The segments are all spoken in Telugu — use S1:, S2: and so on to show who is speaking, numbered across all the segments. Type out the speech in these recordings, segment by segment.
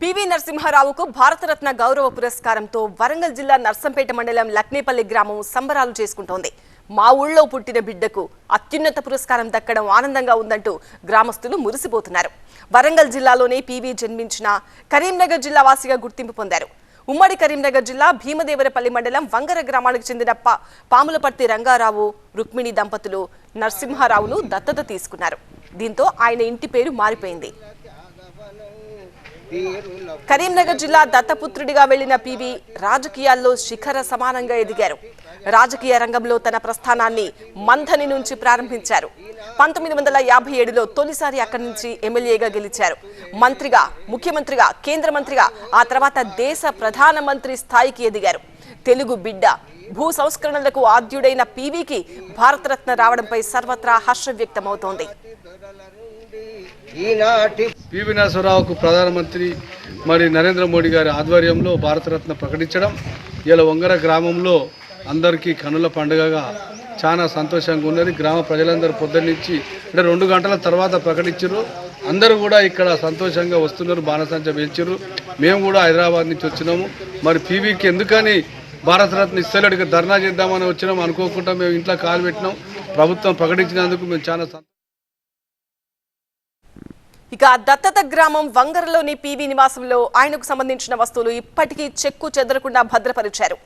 S1: పివి నరసింహారావుకు భారతరత్న గౌరవ పురస్కారంతో వరంగల్ జిల్లా నర్సంపేట మండలం లక్నేపల్లి గ్రామం సంబరాలు చేసుకుంటోంది. మా ఊళ్ళో పుట్టిన బిడ్డకు అత్యున్నత పురస్కారం దక్కడం ఆనందంగా ఉందంటూ గ్రామస్తులు మురిసిపోతున్నారు. వరంగల్ జిల్లాలోనే పివి జన్మించిన కరీంనగర్ జిల్లా వాసిగా గుర్తింపు పొందారు. ఉమ్మడి కరీంనగర్ జిల్లా భీమదేవరపల్లి మండలం వంగర గ్రామానికి చెందిన పా. పాములపర్తి రంగారావు రుక్మిణి దంపతులు నరసింహారావును దత్తత తీసుకున్నారు. దీంతో ఆయన ఇంటి పేరు మారిపోయింది. కరీంనగర్ జిల్లా దత్తపుత్రుడిగా వెళ్ళిన పివి రాజకీయాల్లో శిఖర సమానంగా ఎదిగారు. రాజకీయ రంగంలో తన ప్రస్థానాన్ని మంథని నుంచి ప్రారంభించారు. పంతొమ్మిది వందల యాభై ఏడులో తొలిసారి అక్కడి నుంచి ఎమ్మెల్యేగా గెలిచారు. మంత్రిగా ముఖ్యమంత్రిగా కేంద్ర మంత్రిగా ఆ తర్వాత దేశ ప్రధానమంత్రి స్థాయికి ఎదిగారు. తెలుగు బిడ్డ. భూ సంస్కరణలకు ఆద్యుడైన పీవీకి భారతరత్న రావడంపై సర్వత్రా హర్షం వ్యక్తమవుతోంది.
S2: పివి నరసింహరావుకు ప్రధానమంత్రి మరి నరేంద్ర మోడీ గారి ఆధ్వర్యంలో భారతరత్న ప్రకటించడం ఇలా వంగర గ్రామంలో అందరికీ కనుల పండుగగా చాలా సంతోషంగా ఉన్నది. గ్రామ ప్రజలందరూ పొద్దున్నుంచి అంటే రెండు గంటల తర్వాత ప్రకటించారు అందరూ కూడా ఇక్కడ సంతోషంగా వస్తున్నారు బాణసంచ పెంచారు మేము కూడా హైదరాబాద్ నుంచి వచ్చినాము. మరి పీవీకి ఎందుకని భారతరత్న ఇస్తలేడు ఇక ధర్నా చేద్దామని వచ్చినాం అనుకోకుండా మేము ఇంట్లో కాలు పెట్టినాం. ప్రభుత్వం ప్రకటించినందుకు మేము చాలా సంతోషం.
S1: ఇక దత్తత గ్రామం వంగరలోని పీవీ నివాసంలో ఆయనకు సంబంధించిన వస్తువులు ఇప్పటికీ చెక్కు చెదరకుండా భద్రపరిచారు.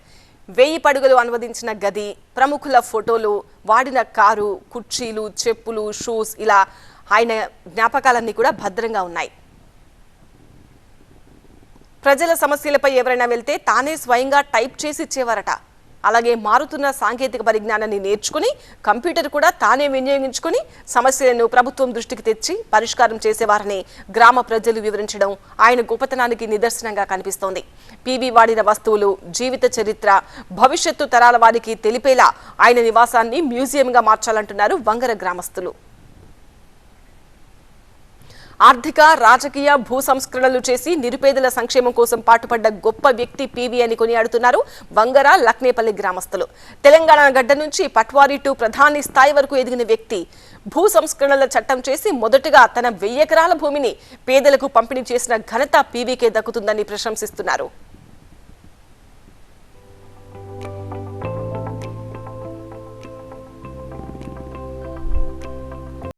S1: వెయ్యి పడుగులు అనువదించిన గది ప్రముఖుల ఫోటోలు వాడిన కారు కుర్చీలు చెప్పులు షూస్ ఇలా ఆయన జ్ఞాపకాలన్నీ కూడా భద్రంగా ఉన్నాయి. ప్రజల సమస్యలపై ఎవరైనా వెళ్తే తానే స్వయంగా టైప్ చేసి ఇచ్చేవారట. అలాగే మారుతున్న సాంకేతిక పరిజ్ఞానాన్ని నేర్చుకుని కంప్యూటర్ కూడా తానే వినియోగించుకుని సమస్యలను ప్రభుత్వం దృష్టికి తెచ్చి పరిష్కారం చేసేవారని గ్రామ ప్రజలు వివరించడం ఆయన గొప్పతనానికి నిదర్శనంగా కనిపిస్తోంది. పీవీ వాడిన వస్తువులు జీవిత చరిత్ర భవిష్యత్తు తరాల వారికి తెలిపేలా ఆయన నివాసాన్ని మ్యూజియంగా మార్చాలంటున్నారు వంగర గ్రామస్తులు. ఆర్థిక రాజకీయ భూ సంస్కరణలు చేసి నిరుపేదల సంక్షేమం కోసం పాటుపడ్డ గొప్ప వ్యక్తి పీవీ అని కొనియాడుతున్నారు వంగర లక్నేపల్లి గ్రామస్తులు. తెలంగాణ గడ్డ నుంచి పట్వారి టు ప్రధాని స్థాయి వరకు ఎదిగిన వ్యక్తి భూ సంస్కరణల చట్టం చేసి మొదటగా తన వెయ్యి ఎకరాల భూమిని పేదలకు పంపిణీ చేసిన ఘనత పీవీకే దక్కుతుందని ప్రశంసిస్తున్నారు.